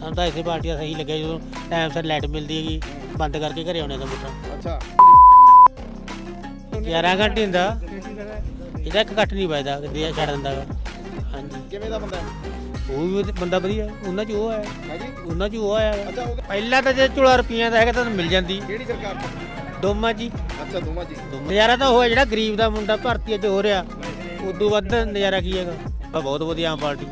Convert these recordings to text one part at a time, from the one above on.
ਸਾਨੂੰ ਤਾਂ ਇਸੇ ਪਾਰਟੀ ਦਾ ਸਹੀ ਲੱਗਿਆ ਜਦੋਂ ਟਾਈਮ ਸਿਰ ਲਾਈਟ ਮਿਲਦੀ ਹੈਗੀ ਬੰਦ ਕਰਕੇ ਘਰੇ ਆਉਣੇ ਦਾ ਮੋਟਰ ਅੱਛਾ। 11 ਘੰਟੇ ਹੁੰਦਾ। ਇਹਦਾ ਇੱਕ ਕੱਟ ਨਹੀਂ ਵੱਜਦਾ ਕਿਤੇ ਛੱਡ ਦਿੰਦਾ ਗਾ। ਹਾਂਜੀ। ਕਿਵੇਂ ਦਾ ਬੰਦਾ ਹੈ? ਉਹ ਵੀ ਬੰਦਾ ਵਧੀਆ ਉਹਨਾਂ ਚ ਉਹ ਹੈ। ਹੈ ਜੀ ਉਹਨਾਂ ਚ ਉਹ ਆਇਆ ਅੱਛਾ ਪਹਿਲਾਂ ਤਾਂ ਜੇ ਚੁਲਾ ਰੁਪਈਆਂ ਦਾ ਹੈਗਾ ਤਾਂ ਮਿਲ ਜਾਂਦੀ। ਕਿਹੜੀ ਸਰਕਾਰ ਚ ਦੋਮਾ ਜੀ ਅੱਛਾ ਦੋਵਾਂ ਜੀ ਨਜ਼ਾਰਾ ਤਾਂ ਹੋਇਆ ਜਿਹੜਾ ਗਰੀਬ ਦਾ ਮੁੰਡਾ ਭਰਤੀ ਅੱਜ ਹੋ ਰਿਹਾ। ਉਦੋਂ ਵੱਧ ਨਜ਼ਾਰਾ ਕੀ ਹੈਗਾ? ਤਾਂ ਬਹੁਤ ਵਧੀਆ ਆਮ ਪਾਰਟੀ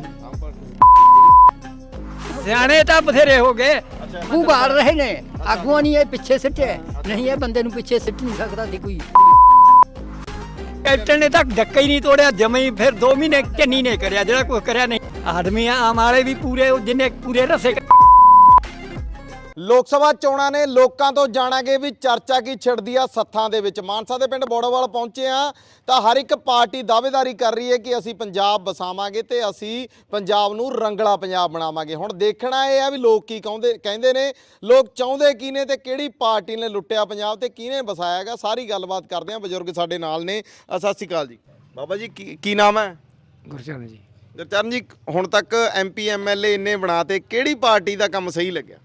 ਸਿਆਣੇ ਤਾਂ ਬਥੇਰੇ ਹੋ ਗਏ। ਅੱਛਾ ਉਭਾਰ ਰਹੇ ਨੇ। ਆਗੂਆਂ ਨਹੀਂ ਇਹ ਪਿੱਛੇ ਸਿੱਟੇ ਨਹੀਂ ਇਹ ਬੰਦੇ ਨੂੰ ਪਿੱਛੇ ਸਿੱਟ ਨਹੀਂ ਸਕਦਾ ਸੀ ਕੋਈ। ਕੈਪਟਨ ਨੇ ਤਾਂ ਡੱਕਾ ਹੀ ਨਹੀਂ ਤੋੜਿਆ ਜਮੇ ਹੀ ਫਿਰ 2 ਮਹੀਨੇ ਚੰਨੀ ਨੇ ਕਰਿਆ ਜਿਹੜਾ ਕੋਈ ਕਰਿਆ ਨਹੀਂ। ਆਦਮੀ ਆਮ ਵਾਲੇ ਵੀ ਪੂਰੇ ਜਿੰਨੇ ਪੂਰੇ ਰਸੇ ਲੋਕ ਸਭਾ ਚੋਣਾਂ ਨੇ ਲੋਕਾਂ ਤੋਂ ਜਾਣਾਂਗੇ ਵੀ ਚਰਚਾ ਕੀ ਛਿੜਦੀ ਆ ਸੱਥਾਂ ਦੇ ਵਿੱਚ। ਮਾਨਸਾ ਦੇ ਪਿੰਡ ਬੋੜੋਵਾਲ ਪਹੁੰਚੇ ਆ ਤਾਂ ਹਰ ਇੱਕ ਪਾਰਟੀ ਦਾਅਵੇਦਾਰੀ ਕਰ ਰਹੀ ਹੈ ਕਿ ਅਸੀਂ ਪੰਜਾਬ ਵਸਾਵਾਂਗੇ ਤੇ ਅਸੀਂ ਪੰਜਾਬ ਨੂੰ ਰੰਗਲਾ ਪੰਜਾਬ ਬਣਾਵਾਂਗੇ। ਹੁਣ ਦੇਖਣਾ ਇਹ ਆ ਵੀ ਲੋਕ ਕੀ ਕਹਿੰਦੇ ਕਹਿੰਦੇ ਨੇ ਲੋਕ ਚਾਹੁੰਦੇ ਕੀ ਨੇ ਤੇ ਕਿਹੜੀ ਪਾਰਟੀ ਨੇ ਲੁੱਟਿਆ ਪੰਜਾਬ ਤੇ ਕਿਹਨੇ ਵਸਾਇਆਗਾ ਸਾਰੀ ਗੱਲਬਾਤ ਕਰਦੇ ਆ ਬਜ਼ੁਰਗ ਸਾਡੇ ਨਾਲ ਨੇ। ਅ, ਸਤਿ ਸ਼੍ਰੀ ਅਕਾਲ ਜੀ। ਬਾਬਾ ਜੀ ਕੀ ਕੀ ਨਾਮ ਹੈ? ਗੁਰਚਰਨ ਜੀ। ਗੁਰਚਰਨ ਜੀ ਹੁਣ ਤੱਕ ਐਮਪੀ ਐਮਐਲਏ ਇੰਨੇ ਬਣਾਤੇ ਕਿਹੜੀ ਪਾਰਟੀ ਦਾ ਕੰਮ ਸਹੀ ਲੱਗਿਆ?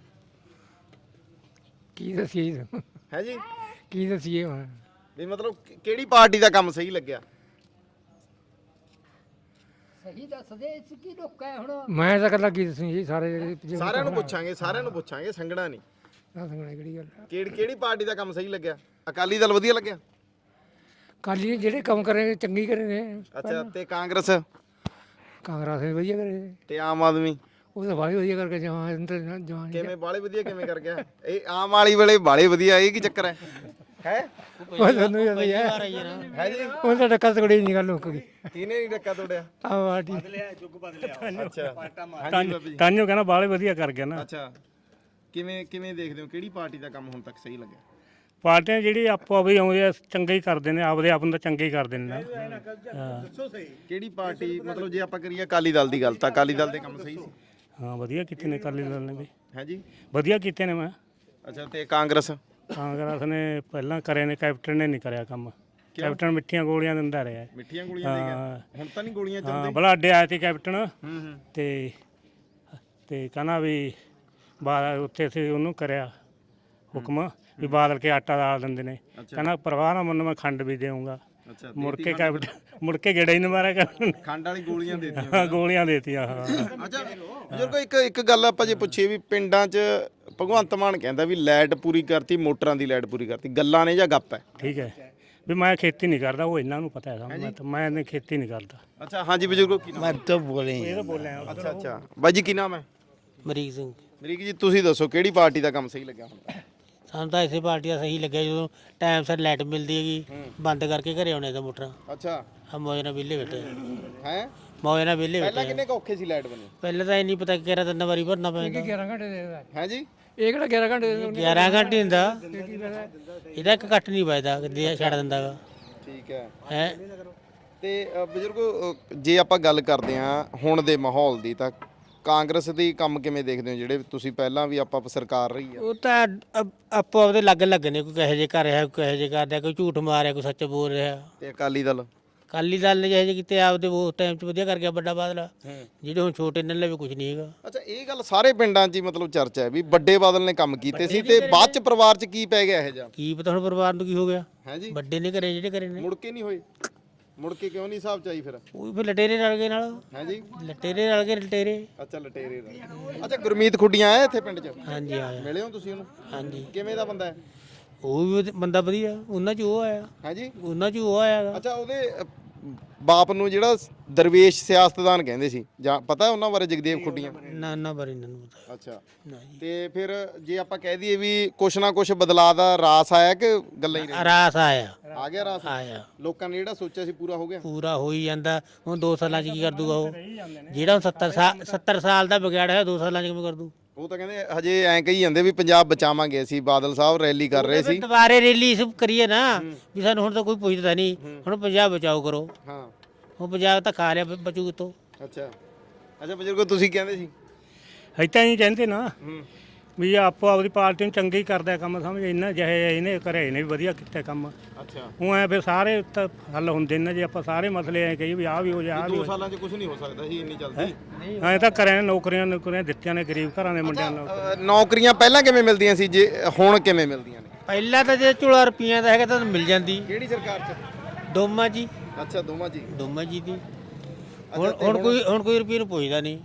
ਕੀ ਦਸੀਏ ਹੈ ਜੀ। ਕੀ ਦਸੀਏ ਹੁਣ? ਵੀ ਮਤਲਬ ਕਿ- ਕਿਹੜੀ ਪਾਰਟੀ ਦਾ ਕੰਮ ਸਹੀ ਲੱਗਿਆ? ਸਹੀ ਦੱਸਦੇ ਇਸ ਕੀ ਲੋਕਾ ਹੁਣ? ਮੈਂ ਤਾਂ ਕੱਲਾ ਕੀ ਦੱਸੂ ਜੀ ਸਾਰੇ ਜਿਹੜੇ ਸਾਰਿਆਂ ਨੂੰ ਪੁੱਛਾਂਗੇ ਸਾਰਿਆਂ ਨੂੰ ਪੁੱਛਾਂਗੇ ਸੰਗਣਾ ਨਹੀਂ। ਦੱਸ ਗਣਾ ਕਿਹੜੀ ਗੱਲ ਆ। ਕਿਹੜੀ ਕਿਹੜੀ ਪਾਰਟੀ ਦਾ ਕੰਮ ਸਹੀ ਲੱਗਿਆ? ਅਕਾਲੀ ਦਲ ਵਧੀਆ ਲੱਗਿਆ? ਅਕਾਲੀ ਜਿਹੜੇ ਕੰਮ ਕਰੇ ਚੰਗੀ ਕਰੇ ਨੇ। ਅੱਛਾ ਤੇ ਕਾਂਗਰਸ? ਕਾਂਗਰਸ ਵਧੀਆ ਕਰੇ ਤੇ ਆਮ ਆਦਮੀ? ਉਹ ਤਾਂ ਬਾਈ ਵਧੀਆ ਕਰਕੇ ਜਵਾਂ ਅੰਦਰ ਜਵਾਂ ਕਿਵੇਂ ਬਾਲੇ ਵਧੀਆ ਕਿਵੇਂ ਕਰ ਗਿਆ? ਇਹ ਆਮ ਵਾਲੀ ਵੇਲੇ ਬਾਲੇ ਵਧੀਆ ਇਹ ਕੀ ਚੱਕਰ ਹੈ? ਹੈ? ਉਹ ਤੁਹਾਨੂੰ ਹੀ। ਪਤਾ ਹੀ ਹੈ ਹੈ ਜੀ? ਉਹ ਤਾਂ ਡੱਕਾ ਤਕੜੀ ਨਹੀਂ ਗੱਲ ਮੁੱਕ ਗਈ। ਕਿਹਨੇ ਨਹੀਂ ਡੱਕਾ ਤੋੜਿਆ। ਆ ਪਾਰਟੀ ਅੱਛਾ ਹਾਂਜੀ ਬਾਬਾ ਜੀ ਤਾਂਿਓ ਕਹਿੰਦਾ ਬਾਲੇ ਵਧੀਆ ਕਰ ਗਿਆ ਨਾ। ਅੱਛਾ। ਕਿਵੇਂ ਕਿਵੇਂ ਦੇਖਦੇ ਹੋ? ਕਿਹੜੀ ਪਾਰਟੀ ਦਾ ਕੰਮ ਹੁਣ ਤੱਕ ਸਹੀ ਲੱਗਿਆ? ਪਾਰਟੀਆਂ ਜਿਹੜੀ ਆਪੋ ਆਪੇ ਆਉਂਦੇ ਆ ਚੰਗੇ ਹੀ ਕਰਦੇ ਨੇ ਆਪਦੇ ਆਪ ਨੂੰ ਤਾਂ ਚੰਗੇ ਹੀ ਕਰਦੇ ਨੇ ਨਾ। ਹਾਂ। ਕਿਹੜੀ ਪਾਰਟੀ ਮਤਲਬ ਜੇ ਆਪਾਂ ਕਰੀਏ ਅਕਾਲੀ ਦਲ ਦੀ ਗੱਲ ਤਾਂ ਅਕਾਲੀ ਦਲ ਦੇ ਕੰਮ ਸਹੀ ਸੀ। ਹਾਂ ਵਧੀਆ ਕੀਤੇ ਨੇ ਅਕਾਲੀ ਦਲ ਨੇ ਵੀ। ਹੈ ਜੀ ਵਧੀਆ ਕੀਤੇ ਨੇ ਮੈਂ। ਅੱਛਾ ਤੇ ਕਾਂਗਰਸ? ਕਾਂਗਰਸ ਨੇ ਪਹਿਲਾਂ ਕਰੇ ਨੇ ਕੈਪਟਨ ਨੇ ਨਹੀਂ ਕਰਿਆ ਕੰਮ। ਕੈਪਟਨ ਮਿੱਠੀਆਂ ਗੋਲੀਆਂ ਦਿੰਦਾ ਰਿਹਾ ਮਿੱਠੀਆਂ ਗੋਲੀਆਂ ਦੇ ਗਿਆ ਹਾਂ। ਹੁਣ ਤਾਂ ਨਹੀਂ ਗੋਲੀਆਂ ਹਾਂ ਚੱਲਦੇ ਬੜਾ ਅੱਡੇ ਆਇਆ ਸੀ ਕੈਪਟਨ। ਹੂੰ ਹੂੰ। ਤੇ ਤੇ ਕਹਿੰਦਾ ਵੀ ਬਾਦ ਉੱਥੇ ਸੀ ਉਹਨੂੰ ਕਰਿਆ ਹੁਕਮ ਵੀ ਬਾਦਲ ਕੇ ਆਟਾ ਦਾਲ ਦਿੰਦੇ ਨੇ। ਕਹਿੰਦਾ ਪਰਵਾਹ ਨਾ ਮੰਨੋ ਮੈਂ ਖੰਡ ਵੀ ਦੇਵਾਂਗਾ ਅੱਛਾ ਮੁੜ ਕੇ ਕੈਪਟਨ ਮੁੜ ਕੇ ਗੇੜਾ ਹੀ ਨਹੀਂ ਮਾਰਿਆ ਕੈਪਟਨ ਨੇ। ਖੰਡ ਵਾਲੀ ਗੋਲੀਆਂ ਦੇ ਦਿੱਤੀਆਂ ਹਾਂ, ਗੋਲੀਆਂ ਦੇਤੀਆਂ ਹਾਂ। ਅੱਛਾ ਬਜ਼ੁਰਗੋ ਇੱਕ ਇੱਕ ਗੱਲ ਆਪਾਂ ਜੇ ਪੁੱਛੀਏ ਵੀ ਪਿੰਡਾਂ 'ਚ ਭਗਵੰਤ ਮਾਨ ਕਹਿੰਦਾ ਵੀ ਲਾਈਟ ਪੂਰੀ ਕਰਤੀ ਮੋਟਰਾਂ ਦੀ ਲਾਈਟ ਪੂਰੀ ਕਰਤੀ ਗੱਲਾਂ ਨੇ ਜਾਂ ਗੱਪ ਹੈ? ਠੀਕ ਹੈ। ਵੀ ਮੈਂ ਖੇਤੀ ਨਹੀਂ ਕਰਦਾ ਉਹ ਇਹਨਾਂ ਨੂੰ ਪਤਾ ਹੈ ਸਾਨੂੰ ਮੈਂ ਤਾਂ ਮੈਂ ਇਹਨੇ ਖੇਤੀ ਨਹੀਂ ਕਰਦਾ। ਅੱਛਾ ਹਾਂਜੀ ਬਜ਼ੁਰਗੋ ਕੀ ਨਾਮ? ਮੈਂ ਤਾਂ ਬੋਲੇ ਬੋਲਿਆ। ਅੱਛਾ ਅੱਛਾ। ਬਾਈ ਜੀ ਕੀ ਨਾਮ ਹੈ? ਮਰੀਕ ਸਿੰਘ। ਮਰੀਕ ਜੀ ਤੁਸੀਂ ਦੱਸੋ ਕਿਹੜੀ ਪਾਰਟੀ ਦਾ ਕੰਮ ਸਹੀ ਲੱਗਿਆ ਹੁਣ? ਸਾਨੂੰ ਤਾਂ ਇਸੇ ਪਾਰਟੀ ਦਾ ਸਹੀ ਲੱਗਿਆ ਜਦੋਂ ਟਾਈਮ ਸਿਰ ਲਾਈਟ ਮਿਲਦੀ ਹੈਗੀ ਬੰਦ ਕਰਕੇ ਘਰੇ ਆਉਣੇ ਦਾ ਮੋਟਰ। ਅੱਛਾ। ਆ ਮੌਜ ਨਾਲ ਵਿਹਲੇ ਬੈਠੇ। ਹੈ? ਮੌਜ ਨਾਲ ਵਿਹਲੇ ਪਹਿਲਾਂ ਕਿੰਨੇ ਔਖੇ ਸੀ ਲਾਈਟ ਬਣੇ ਪਹਿਲਾਂ ਤਾਂ ਇਹ ਨਹੀਂ ਪਤਾ ਕਿ ਕਿਹੜਾ ਤਿੰਨ ਵਾਰੀ ਭਰਨਾ ਪੈਂਦਾ। 11 ਘੰਟੇ ਦੇ ਦਿੰਦਾ ਹੈ ਜੀ? ਇਹ ਕਿਹੜਾ 11 ਘੰਟੇ ਦੇ ਦਿੰਦਾ 11 ਘੰਟੇ ਹੁੰਦਾ। ਇਹਦਾ ਇੱਕ ਕੱਟ ਨਹੀਂ ਵੱਜਦਾ ਕਿਤੇ ਛੱਡ ਦਿੰਦਾ ਗਾ ਠੀਕ ਹੈ। ਹੈ? ਤੇ ਬਜ਼ੁਰਗੋ ਜੇ ਆਪਾਂ ਗੱਲ ਕਰਦੇ ਆ ਹੁਣ ਦੇ ਮਾਹੌਲ ਦੀ ਤਾਂ ਕਾਂਗਰਸ ਦੀ ਕੰਮ ਕਿਵੇਂ ਦੇਖਦੇ ਹੋ? ਜਿਹੜੇ ਤੁਸੀਂ ਪਹਿਲਾਂ ਵੀ ਆਪਾਂ ਸਰਕਾਰ ਰਹੀ ਆ। ਉਹ ਤਾਂ ਅਪ- ਆਪੋ ਆਪਦੇ ਲੱਗ ਲੱਗ ਨੇ ਕੋਈ ਕਹੇ ਜੇ ਕਰ ਰਿਹਾ ਕੋਈ ਕਹੇ ਜੇ ਕਰ ਰਿਹਾ ਕੋਈ ਝੂਠ ਮਾਰ ਰਿਹਾ ਕੋਈ ਸੱਚ ਬੋਲ ਰਿਹਾ। ਤੇ ਅਕਾਲੀ ਦਲ? ਕਾਲੀ ਦਲ ਨੇ ਜਿਹੇ ਜਿਹੇ ਕੀਤੇ ਆਪਦੇ ਉਹ ਟਾਈਮ 'ਚ ਵਧੀਆ ਕਰ ਗਿਆ ਵੱਡਾ ਬਾਦਲਾ। ਜਿਹੜੇ ਹੁਣ ਛੋਟੇ ਨੇ ਲਵੇ ਕੁਝ ਨਹੀਂ ਹੈਗਾ। ਅੱਛਾ ਇਹ ਗੱਲ ਸਾਰੇ ਪਿੰਡਾਂ 'ਚ ਹੀ ਮਤਲਬ ਚਰਚਾ ਹੈ ਵੀ ਵੱਡੇ ਬਾਦਲ ਨੇ ਕੰਮ ਕੀਤੇ ਸੀ ਤੇ ਬਾਅਦ 'ਚ ਪਰਿਵਾਰ 'ਚ ਕੀ ਪੈ ਗਿਆ ਇਹ ਜਾ ਕੀ ਪਤਾ ਹੁਣ ਪਰਿਵਾਰ ਨੂੰ ਕੀ ਹੋ ਗਿਆ। ਹੈ ਜੀ? ਵੱਡੇ ਨੇ ਕਰੇ ਜਿਹੜੇ ਕਰੇ ਨੇ। ਮੁੜ ਕੇ ਨਹੀਂ ਹੋਏ। ਮੁੜ ਕੇ ਕਿਉਂ ਨਹੀਂ ਹਿਸਾਬ ਚ ਆਈ ਫਿਰ? ਉਹ ਫਿਰ ਲਟੇਰੇ ਰਲ ਗਏ ਨਾਲ। ਹੈ ਜੀ? ਲਟੇਰੇ ਰਲ ਗਏ ਲਟੇਰੇ। ਅੱਛਾ ਲਟੇਰੇ ਦਾ ਅੱਛਾ ਗੁਰਮੀਤ ਖੁੱਡੀਆਂ ਆਇਆ ਇੱਥੇ ਪਿੰਡ 'ਚ? ਹਾਂਜੀ ਆਇਆ। ਮਿਲੇ ਹੋ ਤੁਸੀਂ ਉਹਨੂੰ? ਹਾਂਜੀ। ਕਿਵੇਂ ਦਾ ਬੰਦਾ ਹੈ? ਉਹ ਵੀ ਬੰਦਾ ਵਧੀਆ। ਉਹਨਾਂ 'ਚ ਉਹ ਆਇਆ। ਹੈ ਜੀ? ਉਹਨਾਂ 'ਚ ਉਹ ਆਇਆ ਗਾ। ਅੱਛਾ ਉਹਦੇ ਅ, ਬਾਪ ਨੂੰ ਜਿਹੜਾ ਦਰਵੇਸ਼ ਸਿਆਸਤਦਾਨ ਕਹਿੰਦੇ ਸੀ ਜਾਂ ਪਤਾ ਉਹਨਾਂ ਬਾਰੇ ਜਗਦੇਵ ਖੁੱਡੀਆਂ ਨਾ ਨਾ ਬਾਰੇ ਇਹਨਾਂ ਨੂੰ ਪਤਾ। ਅੱਛਾ। ਨਾ ਜੀ। ਤੇ ਫਿਰ ਜੇ ਆਪਾਂ ਕਹਿ ਦਈਏ ਵੀ ਕੁਛ ਨਾ ਕੁਛ ਬਦਲਾਅ ਦਾ ਰਾਸ ਆਇਆ ਕਿ ਗੱਲਾਂ ਹੀ ਰਹਿ ਰਾਸ ਆਇਆ। ਆ ਗਿਆ ਰਾਸ? ਆਇਆ। ਲੋਕਾਂ ਨੇ ਜਿਹੜਾ ਸੋਚਿਆ ਸੀ ਪੂਰਾ ਹੋ ਗਿਆ? ਪੂਰਾ ਹੋ ਹੀ ਜਾਂਦਾ। ਹੁਣ 2 ਸਾਲਾਂ 'ਚ ਕੀ ਕਰ ਦੂਗਾ ਉਹ? ਜਿਹੜਾ ਹੁਣ 70 ਸਾਲ 70 ਸਾਲ ਦਾ ਵਿਗਿਆੜ ਹੈ 2 ਸਾਲਾਂ 'ਚ ਕਿਵੇਂ ਕਰ ਦੂ? ਉਹ ਤਾਂ ਕਹਿੰਦੇ ਹਜੇ ਐਂ ਕਹੀ ਜਾਂਦੇ ਵੀ ਪੰਜਾਬ ਬਚਾਵਾਂਗੇ ਅਸੀਂ ਬਾਦਲ ਸਾਹਿਬ ਰੈਲੀ ਕਰ ਰਹੇ ਸੀ। ਦੁਬਾਰੇ ਰਿਲੀਜ਼ ਕਰੀਏ ਨਾ ਵੀ ਸਾਨੂੰ ਹੁਣ ਤਾਂ ਕੋਈ ਪੁੱਛਦਾ ਨਹੀਂ ਹੁਣ ਪੰਜਾਬ ਬਚਾਓ ਕਰੋ। ਹਾਂ। ਹੁਣ ਪੰਜਾਬ ਤਾਂ ਖਾ ਲਿਆ ਬਚੂ ਕਿਤੋਂ ਅੱਛਾ। ਅੱਛਾ ਬਜ਼ੁਰਗੋ ਤੁਸੀਂ ਕਹਿੰਦੇ ਸੀ? ਇੱਦਾਂ ਹੀ ਕਹਿੰਦੇ ਨਾ ਹੂੰ। ਵੀ ਆਪੋ ਆਪਦੀ ਪਾਰਟੀ ਨੂੰ ਚੰਗੀ ਕਰਦਾ ਕੰਮ ਸਮਝ ਇੰਨਾ ਜਿਹੇ ਇਹਨੇ ਕਰਿਆ ਇਹਨੇ ਵੀ ਵਧੀਆ ਕੀਤਾ ਕੰਮ। ਅੱਛਾ। ਉਹ ਐ ਫਿਰ ਸਾਰੇ ਤਾਂ ਹੱਲ ਹੁੰਦੇ ਨੇ ਜੇ ਆਪਾਂ ਸਾਰੇ ਮਸਲੇ ਐ ਕਹੀ ਵੀ ਆਹ ਵੀ ਹੋ ਜਾ ਆਹ ਵੀ ਦੋ ਸਾਲਾਂ 'ਚ ਕੁਝ ਨਹੀਂ ਹੋ ਸਕਦਾ ਜੀ ਇੰਨੀ ਜਲਦੀ। ਐ ਤਾਂ ਕਰਿਆ ਨੌਕਰੀਆਂ ਨੌਕਰੀਆਂ ਦਿੱਤੀਆਂ ਨੇ ਗਰੀਬ ਘਰਾਂ ਦੇ ਮੁੰਡਿਆਂ ਨੂੰ ਅ, ਨੌਕਰੀਆਂ। ਪਹਿਲਾਂ ਕਿਵੇਂ ਮਿਲਦੀਆਂ ਸੀ ਜੇ ਹੁਣ ਕਿਵੇਂ ਮਿਲਦੀਆਂ ਨੇ? ਪਹਿਲਾਂ ਤਾਂ ਜੇ ਝੋਲਾ ਰੁਪਈਆਂ ਦਾ ਹੈਗਾ ਤਾਂ ਮਿਲ ਜਾਂਦੀ। ਕਿਹੜੀ ਸਰਕਾਰ 'ਚ? ਦੋਮਾ ਜੀ। ਅੱਛਾ ਦੋਵਾਂ ਜੀ। ਦੋਮਾ ਜੀ ਦੀ। ਹੁਣ ਹੁਣ ਕੋਈ ਹੁਣ ਕੋਈ ਰੁਪਈਏ ਨੂੰ ਪੁੱਛਦਾ ਨਹੀਂ।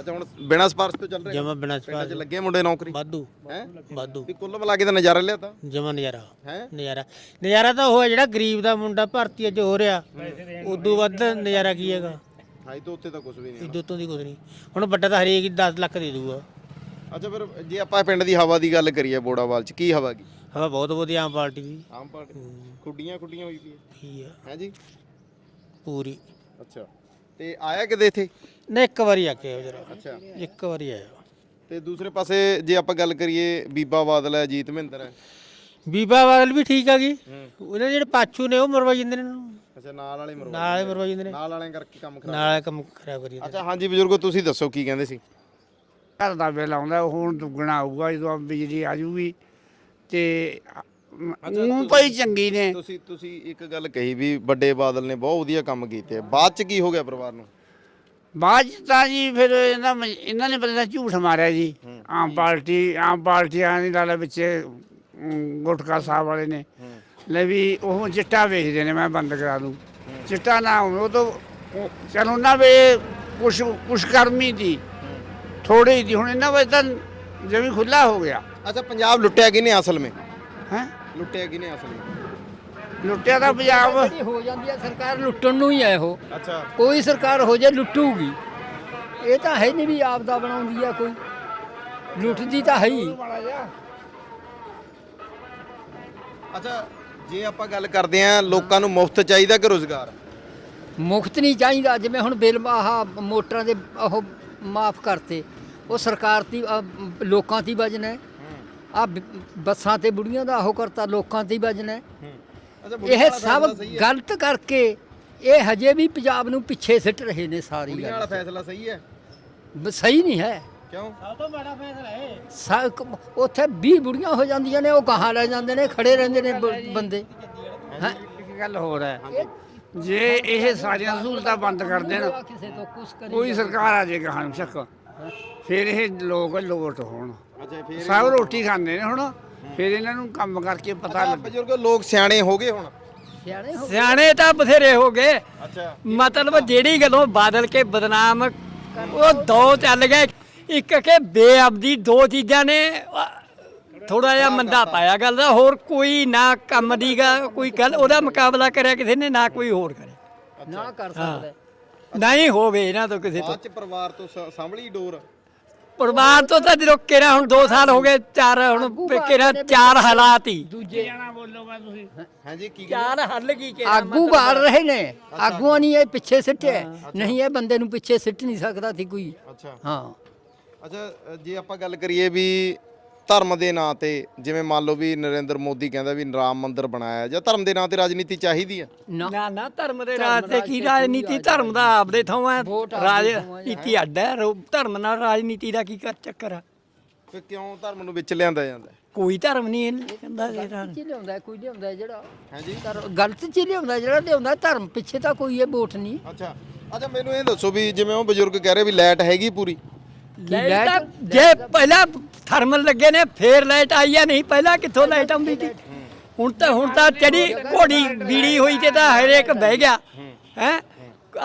ਅੱਛਾ ਹੁਣ ਬਿਨਾਂ ਸਪਾਰਸ਼ ਤੋਂ ਚੱਲ ਰਿਹਾ? ਜਮਾ ਬਿਨਾਂ ਪਿੰਡਾਂ 'ਚ ਸਪਾਸ ਲੱਗੇ ਮੁੰਡੇ ਨੌਕਰੀ? ਵਾਧੂ ਹੈ? ਵਾਧੂ। ਵੀ ਕੁੱਲ ਮਿਲਾ ਕੇ ਤਾਂ ਨਜ਼ਾਰਾ ਲਿਆ ਤਾਂ। ਜਮਾ ਨਜ਼ਾਰਾ। ਹੈ? ਨਜ਼ਾਰਾ। ਨਜ਼ਾਰਾ ਤਾਂ ਉਹ ਹੈ ਜਿਹੜਾ ਗਰੀਬ ਦਾ ਮੁੰਡਾ ਭਰਤੀ ਅੱਜ ਹੋ ਰਿਹਾ। ਉਦੋਂ ਵੱਧ ਨਜ਼ਾਰਾ ਕੀ ਹੈਗਾ? ਹਾਈ ਤੋਂ ਉੱਤੇ ਤਾਂ ਕੁਝ ਵੀ ਨਹੀਂ ਇਦੋਂ ਤੋਂ ਦੀ ਕੁਝ ਨਹੀਂ। ਹੁਣ ਵੱਡਾ ਤਾਂ ਹਰੇਕ ਹੀ 10 ਲੱਖ ਦੇ ਦੂਗਾ। ਅੱਛਾ ਫਿਰ ਜੇ ਆਪਾਂ ਪਿੰਡ ਦੀ ਹਵਾ ਦੀ ਗੱਲ ਕਰੀਏ ਬੋੜਾਵਾਲ 'ਚ ਕੀ ਹਵਾ ਕੀ? ਹਵਾ ਬਹੁਤ ਵਧੀਆ ਆਮ ਪਾਰਟੀ ਦੀ। ਆਮ ਪਾਰਟੀ। ਖੁੱਡੀਆਂ ਖੁੱਡੀਆਂ ਹੋਈ ਪਈ ਠੀਕ ਆ ਹੈ ਜੀ? ਪੂਰੀ। ਅੱਛਾ। ਤੇ ਆਇਆ ਕਿਤੇ ਇੱਥੇ? ਨਾ ਇੱਕ ਵਾਰੀ ਆ ਕੇ ਜਰਾ। ਅੱਛਾ। ਇੱਕ ਵਾਰੀ ਆਇਆ ਤੇ ਦੂਸਰੇ ਪਾਸੇ ਜੇ ਆਪਾਂ ਗੱਲ ਕਰੀਏ ਬੀਬਾ ਬਾਦਲ ਹੈ ਜੀਤ ਮਹਿੰਦਰ ਹੈ। ਬੀਬਾ ਬਾਦਲ ਵੀ ਠੀਕ ਆ ਗਈ ਉਹਨਾਂ ਜਿਹੜੇ ਪਾਛੂ ਨੇ ਉਹ ਮਰਵਾ ਜਾਂਦੇ ਨੇ ਅੱਛਾ ਨਾਲ ਵਾਲੇ ਮਰਵਾ ਨਾਲ ਹੀ ਮਰਵਾ ਜਾਂਦੇ ਨੇ। ਨਾਲ ਵਾਲਿਆਂ ਕਰਕੇ ਕੰਮ ਖਰਾਬ। ਨਾਲ ਕੰਮ ਖਰਾਬ ਕਰੀ ਅੱਛਾ ਹਾਂਜੀ ਬਜ਼ੁਰਗੋ ਤੁਸੀਂ ਦੱਸੋ ਕੀ ਕਹਿੰਦੇ ਸੀ? ਘਰ ਦਾ ਬਿੱਲ ਆਉਂਦਾ ਹੁਣ ਦੁੱਗਣਾ ਆਊਗਾ ਜਦੋਂ ਬਿਜਲੀ ਆ ਜੂਗੀ। ਤੇ ਉਹ ਭਾਈ ਚੰਗੀ ਨੇ। ਤੁਸੀਂ ਤੁਸੀਂ ਇੱਕ ਗੱਲ ਕਹੀ ਵੀ ਵੱਡੇ ਬਾਦਲ ਨੇ ਬਹੁਤ ਵਧੀਆ ਕੰਮ ਕੀਤੇ। ਬਾਅਦ ਚ ਕੀ ਹੋ ਗਿਆ ਪਰਿਵਾਰ ਨੂੰ? ਬਾਅਦ 'ਚ ਤਾਂ ਜੀ ਫਿਰ ਇਹਨਾਂ ਮ- ਇਹਨਾਂ ਨੇ ਬੰਦੇ ਝੂਠ ਮਾਰਿਆ ਜੀ। ਆਮ ਪਾਰਟੀ ਆਮ ਪਾਰਟੀਆਂ ਦੀ ਲਾਲਾ ਵਿੱਚ ਅਮ, ਗੁਟਕਾ ਸਾਹਿਬ ਵਾਲੇ ਨੇ। ਲੈ ਵੀ ਉਹ ਚਿੱਟਾ ਵੇਚਦੇ ਨੇ ਮੈਂ ਬੰਦ ਕਰਾ ਦੂੰ। ਚਿੱਟਾ ਨਾ ਹੋਵੇ ਉਹ ਤੋਂ ਉਹ- ਚੱਲ ਉਹਨਾਂ ਵੇ ਕੁਛ ਕੁਛ ਕਰਮੀ ਦੀ। ਥੋੜੀ ਦੀ। ਹੁਣ ਇਹਨਾਂ ਵੇ ਤਾਂ ਜਮੀ ਖੁੱਲਾ ਹੋ ਗਿਆ। ਅੱਛਾ ਪੰਜਾਬ ਲੁੱਟਿਆ ਕਿਨੇ ਅਸਲ ਵਿੱਚ ਹੈ? ਲੁੱਟਿਆ ਕਿਨੇ ਅਸਲ ਵਿੱਚ? ਲੁੱਟਿਆ ਤਾਂ ਪੰਜਾਬ। ਹੋ ਜਾਂਦੀ ਹੈ ਸਰਕਾਰ ਲੁੱਟਣ ਨੂੰ ਹੀ ਹੈ ਉਹ ਅੱਛਾ। ਕੋਈ ਸਰਕਾਰ ਹੋ ਜਾਏ ਲੁੱਟੂਗੀ। ਇਹ ਤਾਂ ਹੈ ਨਹੀਂ ਵੀ ਆਪ ਦਾ ਬਣਾਉਂਦੀ ਆ ਕੋਈ। ਲੁੱਟਦੀ ਤਾਂ ਹੈ ਹੀ। ਅੱਛਾ ਜੇ ਆਪਾਂ ਗੱਲ ਕਰਦੇ ਆਂ ਲੋਕਾਂ ਨੂੰ ਮੁਫਤ ਚਾਹੀਦਾ ਕਿ ਰੋਜ਼ਗਾਰ? ਮੁਫਤ ਨਹੀਂ ਚਾਹੀਦਾ। ਜਿਵੇਂ ਹੁਣ ਬਿੱਲ ਆਹ ਮੋਟਰਾਂ ਦੇ ਉਹ ਮਾਫ ਕਰਤੇ। ਉਹ ਸਰਕਾਰ ਦੀ ਲੋਕਾਂ ਦੀ ਵਜਨ ਹੈ ਆ ਬੱਸਾਂ ਤੇ ਬੁੜੀਆਂ ਦਾ ਉਹ ਕਰਤਾ ਲੋਕਾਂ ਹੈ ਅੱਛਾ ਇਹ ਸਭ ਗਲਤ ਕਰਕੇ ਇਹ ਹਜੇ ਵੀ ਪੰਜਾਬ ਨੂੰ ਪਿੱਛੇ ਸਿੱਟ ਰਹੇ ਨੇ ਸਾਰੀ ਬੁੜੀਆਂ ਵਾਲਾ ਗੱਲ ਫੈਸਲਾ ਸਹੀ ਹੈ? ਸਹੀ ਨਹੀਂ ਹੈ। ਕਿਉਂ? ਸਾ- ਕ- ਉੱਥੇ 20 ਬੁੜੀਆਂ ਹੋ ਜਾਂਦੀਆਂ ਨੇ ਉਹ ਕਹਾਂ ਲੈ ਜਾਂਦੇ ਨੇ ਖੜੇ ਰਹਿੰਦੇ ਨੇ ਬੰਦੇ। ਹੈਂ? ਗੱਲ ਹੋਰ ਹੈ। ਜੇ ਇਹ ਸਾਰੀਆਂ ਸਹੂਲਤਾਂ ਬੰਦ ਕਰ ਦੇਣ ਤੋਂ ਕੋਈ ਸਰਕਾਰ ਆ ਜਾਏਗਾ ਹਾਂ? ਸ਼ੱਕ ਫਿਰ ਇਹ ਲੋਕ ਲੋਟ ਹੋਣ। ਅੱਛਾ ਫੇਰ ਸਭ ਰੋਟੀ ਖਾਂਦੇ ਨੇ ਹੁਣ ਫਿਰ ਇਹਨਾਂ ਨੂੰ ਕੰਮ ਕਰਕੇ ਪਤਾ ਅੱਛਾ ਲੱਗ ਬਜ਼ੁਰਗ ਲੋਕ ਸਿਆਣੇ ਹੋ ਗਏ ਹੁਣ। ਸਿਆਣੇ ਹੋ ਸਿਆਣੇ ਤਾਂ ਬਥੇਰੇ ਹੋ ਗਏ। ਅੱਛਾ। ਮਤਲਬ ਜਿਹੜੀ ਗੱਲੋਂ ਬਾਦਲ ਕੇ ਬਦਨਾਮ ਉਹ ਦੋ ਚੱਲ ਗਏ। ਇੱਕ ਕਿ ਬੇਅਬਦੀ ਦੋ ਚੀਜ਼ਾਂ ਨੇ ਥੋੜਾ ਜਿਹਾ ਮੰਦਾ ਪਾਇਆ ਗੱਲ ਦਾ ਹੋਰ ਕੋਈ ਨਾ ਕੰਮ ਦੀ ਗਾ ਕੋਈ ਗੱਲ ਉਹਦਾ ਮੁਕਾਬਲਾ ਕਰਿਆ ਕਿਸੇ ਨੇ ਨਾ ਕੋਈ ਹੋਰ ਕਰੇ ਨਾ ਕਰ ਸਕਦਾ। ਨਹੀਂ ਹੋਵੇ ਇਹਨਾਂ ਤੋਂ ਕਿਸੇ ਤੋਂ। ਬਾਅਦ ਚ ਪਰਿਵਾਰ ਤੋਂ ਸ- ਸਾਂਭਲੀ ਡੋਰ। ਪਰਿਵਾਰ ਤੋਂ ਤਾਂ ਜਦੋਂ ਕਿਹੜਾ ਹੁਣ 2 ਸਾਲ ਹੋ ਗਏ ਚਾਰ ਹੁਣ ਕਿਹੜਾ ਚਾਰ ਹਾਲਾਤ ਹੀ। ਦੂਜੇ ਹਾਂਜੀ ਕੀ ਚਾਰ ਹੱਲ ਕੀ ਕਿਹਾ ਆਗੂ ਬਾਲ ਰਹੇ ਨੇ। ਆਗੂਆਂ ਨਹੀਂ ਇਹ ਪਿੱਛੇ ਸਿੱਟੇ ਨਹੀਂ ਇਹ ਬੰਦੇ ਨੂੰ ਪਿੱਛੇ ਸਿੱਟ ਨਹੀਂ ਸਕਦਾ ਸੀ ਕੋਈ। ਅੱਛਾ। ਹਾਂ। ਅੱਛਾ ਜੇ ਆਪਾਂ ਗੱਲ ਕਰੀਏ ਵੀ ਧਰਮ ਦੇ ਨਾਂ ਤੇ ਜਿਵੇਂ ਮੰਨ ਲਓ ਵੀ ਨਰਿੰਦਰ ਮੋਦੀ ਕਹਿੰਦਾ ਵੀ ਰਾਮ ਮੰਦਿਰ ਬਣਾਇਆ ਜਾਂ ਧਰਮ ਦੇ ਨਾਂ ਤੇ ਰਾਜਨੀਤੀ ਚਾਹੀਦੀ ਆ। ਨਾ। ਨਾ ਧਰਮ ਦੇ ਰਾਜ ਤੇ ਕੀ ਰਾਜਨੀਤੀ? ਧਰਮ ਦਾ ਆਪਦੇ ਥਾਂ ਹੈ। ਰਾਜਨੀਤੀ ਅੱਡ ਹੈ ਧਰਮ ਨਾਲ ਰਾਜਨੀਤੀ ਦਾ ਕੀ ਕਰ ਚੱਕਰ ਆ? ਫਿਰ ਕਿਉਂ ਧਰਮ ਨੂੰ ਵਿੱਚ ਲਿਆਂਦਾ ਜਾਂਦਾ? ਕੋਈ ਧਰਮ ਨਹੀਂ ਕਹਿੰਦਾ ਜਿਹੜਾ ਚ ਲਿਆਉਂਦਾ ਕੋਈ ਲਿਆਉਂਦਾ ਜਿਹੜਾ ਹਾਂਜੀ। ਗਲਤ ਚ ਲਿਆਉਂਦਾ ਜਿਹੜਾ ਲਿਆਉਂਦਾ ਧਰਮ ਪਿੱਛੇ ਤਾਂ ਕੋਈ ਇਹ ਵੋਟ ਨਹੀਂ। ਅੱਛਾ। ਅੱਛਾ ਮੈਨੂੰ ਇਹ ਦੱਸੋ ਵੀ ਜਿਵੇਂ ਉਹ ਬਜ਼ੁਰਗ ਕਹਿ ਰਹੇ ਵੀ ਲਾਈਟ ਹੈਗੀ ਪੂਰੀ। ਲਾਈਟ ਜੇ ਪਹਿਲਾਂ ਥਰਮਲ ਲੱਗੇ ਨੇ ਫੇਰ ਲਾਈਟ ਆਈ ਆ ਨਹੀਂ ਪਹਿਲਾਂ ਕਿੱਥੋਂ ਲਾਈਟ ਆਉਂਦੀ ਸੀ? ਹੁਣ ਤਾਂ ਹੁਣ ਤਾਂ ਚੜੀ ਘੋੜੀ ਬੀੜੀ ਹੋਈ ਤੇ ਤਾਂ ਹਰੇਕ ਬਹਿ ਗਿਆ ਹੈ?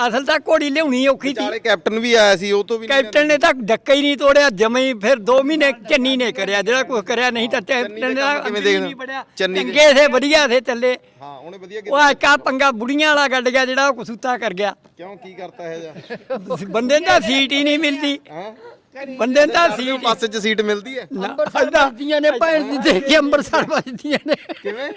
ਅਸਲ ਤਾਂ ਘੋੜੀ ਲਿਆਉਣੀ ਔਖੀ ਸੀ। ਵਿਚਾਲੇ ਕੈਪਟਨ ਵੀ ਆਇਆ ਸੀ ਉਹ ਤੋਂ ਵੀ ਕੈਪਟਨ ਨੇ ਤਾਂ ਡੱਕਾ ਹੀ ਨਹੀਂ ਤੋੜਿਆ ਜਮੇ ਹੀ ਫਿਰ 2 ਮਹੀਨੇ ਚੰਨੀ ਨੇ ਕਰਿਆ ਜਿਹੜਾ ਕੁਝ ਕਰਿਆ ਨਹੀਂ ਤਾਂ ਕੈਪਟਨ ਦਾ ਕਿਵੇਂ ਹੀ ਦੇਖਦੇ ਚੰਗੇ ਸੇ ਵਧੀਆ ਸੇ ਚੱਲੇ। ਹਾਂ ਉਹਨੇ ਵਧੀਆ ਉਹ ਕੀਤਾ। ਆਕਾ ਪੰਗਾ ਬੁੜੀਆਂ ਵਾਲਾ ਗੱਡ ਗਿਆ ਜਿਹੜਾ ਉਹ ਕਸੂਤਾ ਕਰ ਗਿਆ। ਕਿਉਂ ਕੀ ਕਰਤਾ ਹੈ ਜਾ ਬੰਦੇ ਨੂੰ ਸੀਟ ਹੀ ਨਹੀਂ ਮਿਲਦੀ। ਹਾਂ? ਬੰਦੇ ਤਾਂ ਸੀਟ ਬੱਸ 'ਚ ਸੀਟ ਮਿਲਦੀ ਹੈ। ਅੰਬਰਸਰ ਵੱਜਦੀਆਂ ਨੇ ਭੈਣ ਦੀ ਦੇਖ ਕੇ ਅੰਬਰਸਰ ਵੱਜਦੀਆਂ ਨੇ। ਕਿਵੇਂ?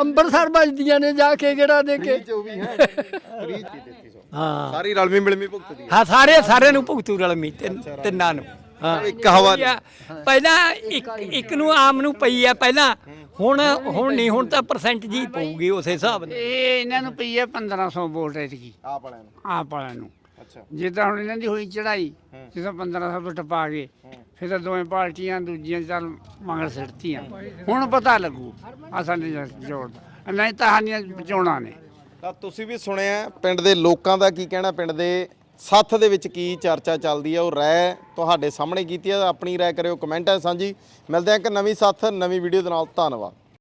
ਅੰਬਰਸਰ ਵੱਜਦੀਆਂ ਨੇ ਜਾ ਕੇ ਕਿਹੜਾ ਦੇ ਕੇ। ਜੋ ਵੀ ਹੈ। ਫ੍ਰੀ ਚ 3300 ਹਾਂ। ਸਾਰੀ ਰਲਮੀ ਮਿਲਮੀ ਭੁਗਤਦੀ ਹੈ। ਹਾਂ ਸਾਰੇ ਸਾਰਿਆਂ ਨੂੰ ਭੁਗਤੂ ਰਲਮੀ ਤਿੰਨ- ਤਿੰਨਾਂ ਨੂੰ। ਹਾਂ। ਇੱਕ ਹਵਾ। ਪਹਿਲਾਂ ਇੱਕ ਇੱਕ ਨੂੰ ਆਮ ਨੂੰ ਪਈ ਆ ਪਹਿਲਾਂ। ਹੁਣ ਹੁਣ ਨਹੀਂ ਹੁਣ ਤਾਂ ਪਰਸੈਂਟ ਜੀ ਪਊਗੀ ਉਸੇ ਹਿਸਾਬ ਨਾਲ। ਇਹ ਇਹਨਾਂ ਨੂੰ ਪਈ ਹੈ 1500 ਵੋਟ ਐਤਕੀ। ਆਪ ਵਾਲਿਆਂ ਨੂੰ। ਆਪ ਵਾਲਿਆਂ ਨੂੰ। ਜੇ ਤਾਂ ਹੁਣ ਇਹਨਾਂ ਦੀ ਹੋਈ ਚੜਾਈ ਜਦੋਂ 15 ਸਾਲ ਤੋਂ ਟਪਾ ਗਏ ਫਿਰ ਤਾਂ ਦੋਵੇਂ ਪਾਰਟੀਆਂ ਦੂਜੀਆਂ ਚੱਲ ਮਗਰ ਸਿੱਟਤੀਆਂ ਹੁਣ ਪਤਾ ਲੱਗੂ ਅਸਾਂ ਨੇ ਜੋੜ ਨਹੀਂ ਤਾਂ ਹਾਨੀਆਂ ਬਚਾਉਣਾ ਨੇ। ਤਾਂ ਤੁਸੀਂ ਵੀ ਸੁਣਿਆ ਪਿੰਡ ਦੇ ਲੋਕਾਂ ਦਾ ਕੀ ਕਹਿਣਾ? ਪਿੰਡ ਦੇ ਸੱਥ ਦੇ ਵਿੱਚ ਕੀ ਚਰਚਾ ਚੱਲਦੀ ਹੈ ਉਹ ਰਾਏ ਤੁਹਾਡੇ ਸਾਹਮਣੇ ਕੀਤੀ ਹੈ ਆਪਣੀ ਰਾਏ ਕਰਿਓ ਕਮੈਂਟਾਂ ਸਾਂਝੀ। ਮਿਲਦੇ ਹਾਂ ਇੱਕ ਨਵੀਂ ਸੱਥ ਨਵੀਂ ਵੀਡੀਓ ਦੇ ਨਾਲ। ਧੰਨਵਾਦ।